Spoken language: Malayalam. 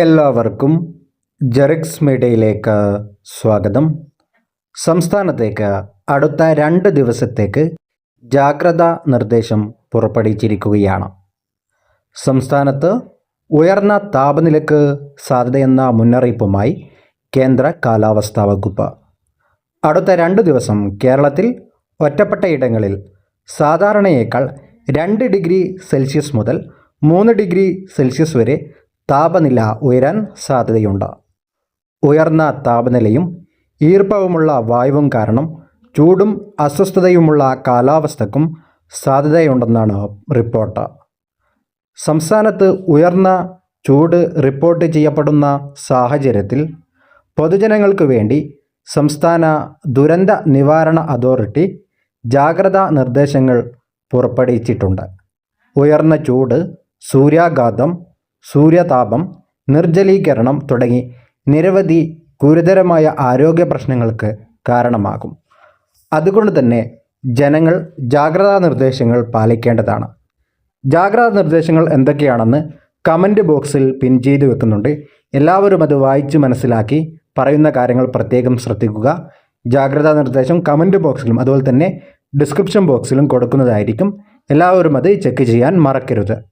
എല്ലാവർക്കും ജെറിക്സ് മീഡിയയിലേക്ക് സ്വാഗതം. സംസ്ഥാനത്തേക്ക് അടുത്ത രണ്ട് ദിവസത്തേക്ക് ജാഗ്രതാ നിർദ്ദേശം പുറപ്പെടുവിച്ചിരിക്കുകയാണ്. സംസ്ഥാനത്ത് ഉയർന്ന താപനിലയ്ക്ക് സാധ്യതയെന്ന മുന്നറിയിപ്പുമായി കേന്ദ്ര കാലാവസ്ഥാ വകുപ്പ്. അടുത്ത രണ്ട് ദിവസം കേരളത്തിൽ ഒറ്റപ്പെട്ട ഇടങ്ങളിൽ സാധാരണയേക്കാൾ രണ്ട് ഡിഗ്രി സെൽഷ്യസ് മുതൽ മൂന്ന് ഡിഗ്രി സെൽഷ്യസ് വരെ താപനില ഉയരാൻ സാധ്യതയുണ്ട്. ഉയർന്ന താപനിലയും ഈർപ്പവുമുള്ള വായുവും കാരണം ചൂടും അസ്വസ്ഥതയുമുള്ള കാലാവസ്ഥക്കും സാധ്യതയുണ്ടെന്നാണ് റിപ്പോർട്ട്. സംസ്ഥാനത്ത് ഉയർന്ന ചൂട് റിപ്പോർട്ട് ചെയ്യപ്പെടുന്ന സാഹചര്യത്തിൽ പൊതുജനങ്ങൾക്ക് വേണ്ടി സംസ്ഥാന ദുരന്ത നിവാരണ അതോറിറ്റി ജാഗ്രതാ നിർദ്ദേശങ്ങൾ പുറപ്പെടുവിച്ചിട്ടുണ്ട്. ഉയർന്ന ചൂട് സൂര്യാഘാതം സൂര്യതാപം നിർജലീകരണം തുടങ്ങി നിരവധി ഗുരുതരമായ ആരോഗ്യ പ്രശ്നങ്ങൾക്ക് കാരണമാകും. അതുകൊണ്ട് തന്നെ ജനങ്ങൾ ജാഗ്രതാ നിർദ്ദേശങ്ങൾ പാലിക്കേണ്ടതാണ്. ജാഗ്രതാ നിർദ്ദേശങ്ങൾ എന്തൊക്കെയാണെന്ന് കമന്റ് ബോക്സിൽ പിൻ ചെയ്തു വെക്കുന്നുണ്ട്. എല്ലാവരും അത് വായിച്ച് മനസ്സിലാക്കി പറയുന്ന കാര്യങ്ങൾ പ്രത്യേകം ശ്രദ്ധിക്കുക. ജാഗ്രതാ നിർദ്ദേശം കമന്റ് ബോക്സിലും അതുപോലെ തന്നെ ഡിസ്ക്രിപ്ഷൻ ബോക്സിലും കൊടുക്കുന്നതായിരിക്കും. എല്ലാവരും അത് ചെക്ക് ചെയ്യാൻ മറക്കരുത്.